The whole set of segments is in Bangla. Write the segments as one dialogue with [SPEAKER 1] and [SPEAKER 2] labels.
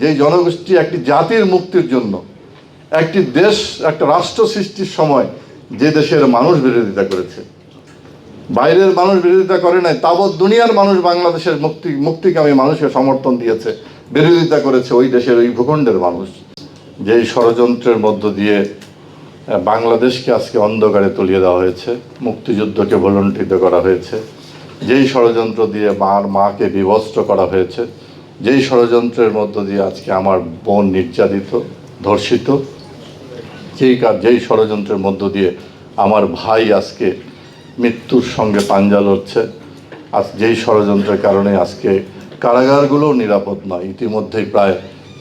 [SPEAKER 1] যেই জনগোষ্ঠী একটি জাতির মুক্তির জন্য, একটি দেশ, একটা রাষ্ট্র সৃষ্টির সময় যে দেশের মানুষ বিরোধিতা করেছে। বাইরের মানুষ বিরোধিতা করে নাই, তাবৎ দুনিয়ার মানুষ বাংলাদেশের মুক্তি, মুক্তিকামী মানুষকে সমর্থন দিয়েছে, বিরোধিতা করেছে ওই দেশের ওই ভূখণ্ডের মানুষ। যেই ষড়যন্ত্রের মধ্য দিয়ে বাংলাদেশকে আজকে অন্ধকারে তুলিয়ে দেওয়া হয়েছে, মুক্তিযুদ্ধকে ভলন্টিত করা হয়েছে। যেই ষড়যন্ত্র দিয়ে মার, মাকে বিবস্ত্র করা হয়েছে যেই ষড়যন্ত্রের মধ্য দিয়ে আজকে আমার বোন নির্যাতিত, ধর্ষিত যেই কাজ যেই ষড়যন্ত্রের মধ্য দিয়ে আমার ভাই আজকে মৃত্যুর সঙ্গে পাঞ্জা লড়ছে, আজ যেই ষড়যন্ত্রের কারণে আজকে কারাগারগুলোও নিরাপদ নয়। ইতিমধ্যেই প্রায়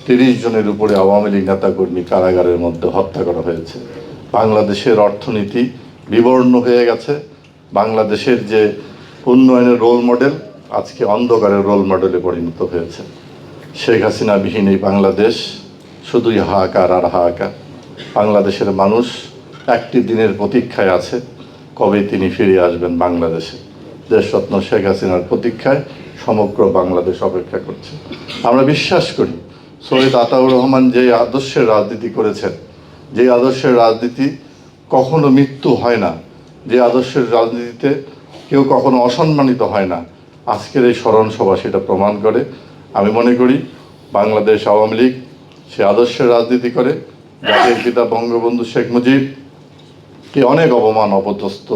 [SPEAKER 1] তিরিশ জনের উপরে আওয়ামী লীগ নেতাকর্মী কারাগারের মধ্যে হত্যা করা হয়েছে। বাংলাদেশের অর্থনীতি বিবর্ণ হয়ে গেছে। বাংলাদেশের যে উন্নয়নের রোল মডেল আজকে অন্ধকারের রোল মডেলে পরিণত হয়েছে। শেখ হাসিনা বিহীন এই বাংলাদেশ শুধুই হাহাকার আর হাহাকার। বাংলাদেশের মানুষ একটি দিনের প্রতীক্ষায় আছে, কবে তিনি ফিরে আসবেন বাংলাদেশে। দেশরত্ন শেখ হাসিনার প্রতীক্ষায় সমগ্র বাংলাদেশ অপেক্ষা করছে। আমরা বিশ্বাস করি, সৈয়দ আতাউর রহমান যে আদর্শের রাজনীতি করেছেন, যে আদর্শের রাজনীতি কখনো মৃত্যু হয় না, যে আদর্শের রাজনীতিতে কেউ কখনো অসম্মানিত হয় না আজকের এই স্মরণ সভা সেটা প্রমাণ করে। আমি মনে করি, বাংলাদেশ আওয়ামী লীগ, সে আদর্শের রাজনীতি করে, জাতির পিতা বঙ্গবন্ধু শেখ মুজিব কে অনেক অপমান, অপদস্থ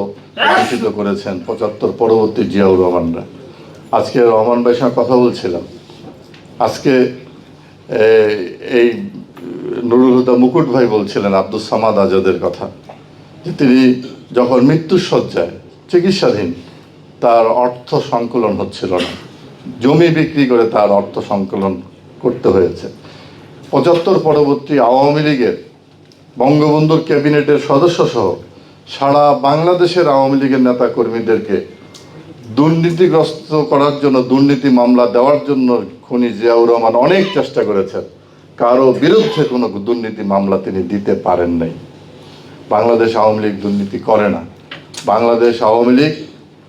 [SPEAKER 1] লাঞ্ছিত করেছেন পঁচাত্তর পরবর্তী জিয়াউর রহমানরা। আজকে রহমান ভাইয়ের সঙ্গে কথা বলছিলাম। আজকে এই নুরুল হুদা মুকুট ভাই বলছিলেন আব্দুল সামাদ আজাদের কথা, যে তিনি যখন মৃত্যুর শয্যায় চিকিৎসাধীন তার অর্থ সংকলন হচ্ছিল না। জমি বিক্রি করে তার অর্থ সংকলন করতে হয়েছে। পঁচাত্তর পরবর্তী আওয়ামী লীগের বঙ্গবন্ধুর ক্যাবিনেটের সদস্য সহ সারা বাংলাদেশের আওয়ামী লীগের নেতা কর্মীদেরকে দুর্নীতিগ্রস্ত করার জন্য, দুর্নীতি মামলা দেওয়ার জন্য খুনি জিয়াউর রহমান অনেক চেষ্টা করেছেন। কারও বিরুদ্ধে কোনো দুর্নীতি মামলা তিনি দিতে পারেন নাই। বাংলাদেশ আওয়ামী লীগ দুর্নীতি করে না। বাংলাদেশ আওয়ামী লীগ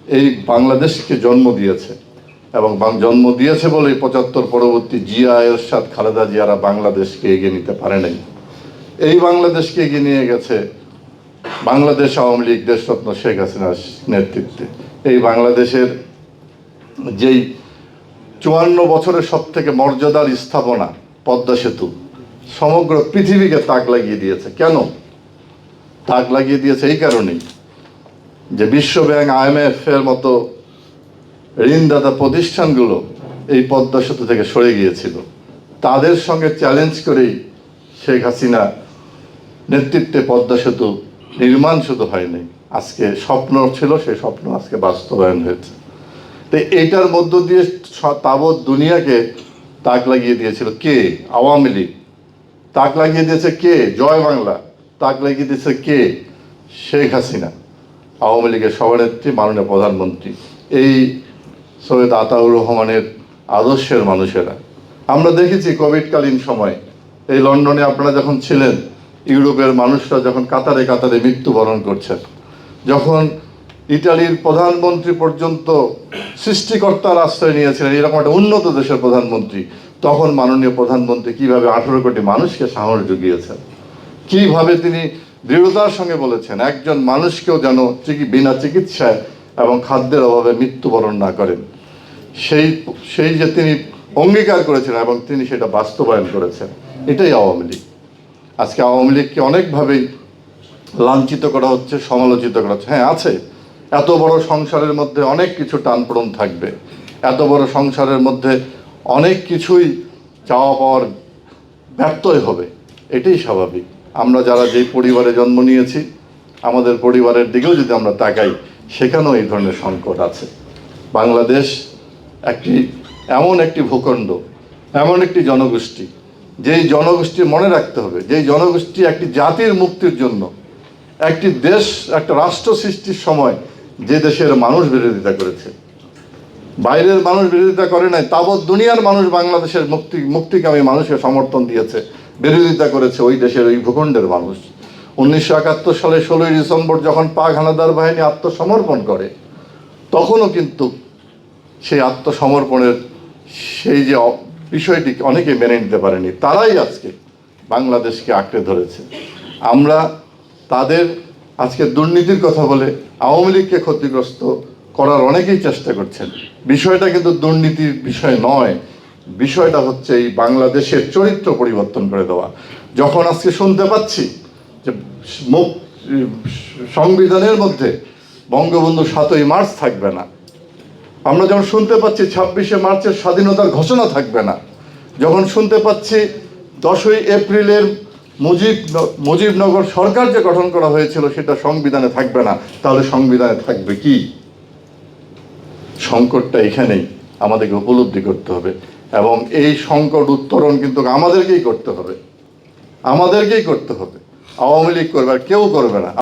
[SPEAKER 1] এই বাংলাদেশকে জন্ম দিয়েছে এবং জন্ম দিয়েছে বলেই পঁচাত্তর পরবর্তী জিয়া, এরশাদ, খালেদা জিয়ারা বাংলাদেশকে এগিয়ে নিতে পারে নাই। এই বাংলাদেশকে এগিয়ে নিয়ে গেছে বাংলাদেশ আওয়ামী লীগ, দেশরত্ন শেখ হাসিনার নেতৃত্বে। এই বাংলাদেশের যেই চুয়ান্ন বছরের সব থেকে মর্যাদার স্থাপনা পদ্মা সেতু, সমগ্র পৃথিবীকে তাক লাগিয়ে দিয়েছে। কেন? তাক লাগিয়ে দিয়েছে এই কারণেই। যে বিশ্বব্যাংক আইএমএফ এর মতো ঋণদাতা প্রতিষ্ঠানগুলো এই পদ্মা সেতু থেকে সরে গিয়েছিল। তাদের সঙ্গে চ্যালেঞ্জ করেই শেখ হাসিনা নেতৃত্বে পদ্মা সেতু নির্মাণ শুধু হয়নি। আজকে স্বপ্ন ছিল, সেই স্বপ্ন আজকে বাস্তবায়ন হয়েছে। তো এইটার মধ্য দিয়ে তাবৎ দুনিয়াকে তাক লাগিয়ে দিয়েছিল কে? আওয়ামী লীগ। তাক লাগিয়ে দিয়েছে কে? জয় বাংলা। তাক লাগিয়ে দিয়েছে কে? শেখ হাসিনা। আওয়ামী লীগের সভানেত্রী, মাননীয় প্রধানমন্ত্রী। এই সৈয়দ আতাউর রহমানের আদর্শের মানুষেরা। আমরা দেখেছি কোভিডকালীন সময়, এই লন্ডনে আপনারা যখন ছিলেন, ইউরোপের মানুষরা যখন কাতারে কাতারে মৃত্যুবরণ করছেন, যখন ইটালির প্রধানমন্ত্রী পর্যন্ত সৃষ্টিকর্তার আশ্রয় নিয়েছিলেন, এরকম একটা উন্নত দেশের প্রধানমন্ত্রী, তখন মাননীয় প্রধানমন্ত্রী কীভাবে আঠেরো কোটি মানুষকে সাহস জুগিয়েছেন? কীভাবে তিনি দৃঢ়তার সঙ্গে বলেছেন, একজন মানুষকেও যেন বিনা চিকিৎসায় এবং খাদ্যের অভাবে মৃত্যুবরণ না করেন। সেই সেই যে তিনি অঙ্গীকার করেছেন এবং তিনি সেটা বাস্তবায়ন করেছেন, এটাই আওয়ামী লীগ। আজকে আওয়ামী লীগকে অনেকভাবেই লাঞ্ছিত করা হচ্ছে, সমালোচিত করা হচ্ছে। হ্যাঁ আছে। এত বড় সংসারের মধ্যে অনেক কিছু টানপড়ন থাকবে। এত বড় সংসারের মধ্যে অনেক কিছুই চাওয়া পাওয়ার ব্যর্থই হবে। এটাই স্বাভাবিক। আমরা যারা যেই পরিবারে জন্ম নিয়েছি, আমাদের পরিবারের দিকেও যদি আমরা তাকাই, সেখানেও এই ধরনের সংকট আছে। বাংলাদেশ একটি, এমন একটি ভূখণ্ড, এমন একটি জনগোষ্ঠী, যেই জনগোষ্ঠী মনে রাখতে হবে, যেই জনগোষ্ঠী একটি জাতির মুক্তির জন্য, একটি দেশ, একটা রাষ্ট্র সৃষ্টির সময় যে দেশের মানুষ বিরোধিতা করেছে। বাইরের মানুষ বিরোধিতা করে নাই, তাবৎ দুনিয়ার মানুষ বাংলাদেশের মুক্তি, মুক্তিকামী মানুষকে সমর্থন দিয়েছে। বিরোধিতা করেছে ওই দেশের ওই ভূখণ্ডের মানুষ। উনিশশো একাত্তর সালে ষোলোই ডিসেম্বর যখন পাক হানাদার বাহিনী আত্মসমর্পণ করে, তখনও কিন্তু সেই আত্মসমর্পণের সেই যে বিষয়টি অনেকে মেনে নিতে পারেনি। তারাই আজকে বাংলাদেশকে আঁকড়ে ধরেছে। আমরা তাদের আজকে দুর্নীতির কথা বলে আওয়ামী লীগকে ক্ষতিগ্রস্ত করার অনেকেই চেষ্টা করছেন। বিষয়টা কিন্তু দুর্নীতির বিষয় নয়। বিষয়টা হচ্ছে এই বাংলাদেশের চরিত্র পরিবর্তন করে দেওয়া। যখন আজকে শুনতে পাচ্ছি যে মুখ, সংবিধানের মধ্যে বঙ্গবন্ধু সাতই মার্চ থাকবে না, আমরা যখন শুনতে পাচ্ছি ছাব্বিশে মার্চের স্বাধীনতার ঘোষণা থাকবে না, যখন শুনতে পাচ্ছি দশই এপ্রিলের মুজিব, মুজিবনগর সরকার যে গঠন করা হয়েছিল সেটা সংবিধানে থাকবে না, তাহলে সংবিধানে থাকবে কি? সংকটটা এখানেই আমাদেরকে উপলব্ধি করতে হবে। এবং এই সংকট উত্তরণ কিন্তু আমাদেরকেই করতে হবে। আমাদেরকেই করতে হবে। আওয়ামী লীগ করবে আর কেউ করবে না।